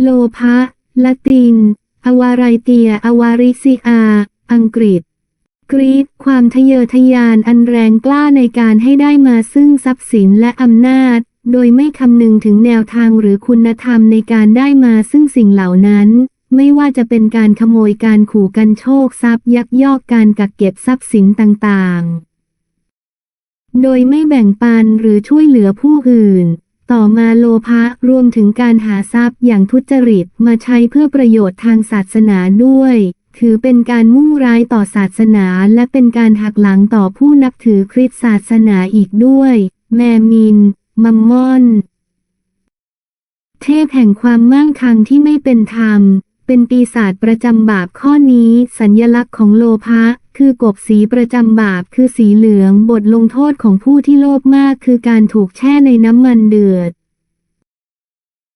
โลภะละติน อวารายเตีย อวาริซิอา อังกฤษ กรีดความทะเยอทะยานอันแรงกล้าในการให้ได้มาซึ่งทรัพย์สินและอำนาจ โดยไม่คำนึงถึงแนวทางหรือคุณธรรมในการได้มาซึ่งสิ่งเหล่านั้น ไม่ว่าจะเป็นการขโมยการขู่กันโชคทรัพย์ยักยอกการกักเก็บทรัพย์สินต่างๆ โดยไม่แบ่งปันหรือช่วยเหลือผู้อื่น ต่อมาโลภะรวมถึงการหาทรัพย์อย่างทุจริตมาใช้เพื่อประโยชน์ทางศาสนาด้วย ถือเป็นการมุ่งร้ายต่อศาสนาและเป็นการหักหลังต่อผู้นับถือคริสต์ศาสนาอีกด้วย แมมิน มัมมอน เทพแห่งความมั่งคั่งที่ไม่เป็นธรรม เป็นปีศาจประจำบาปข้อนี้ สัญลักษณ์ของโลภะคือกบสีประจำบาปคือสีเหลือง บทลงโทษของผู้ที่โลภมากคือการถูกแช่ในน้ำมันเดือด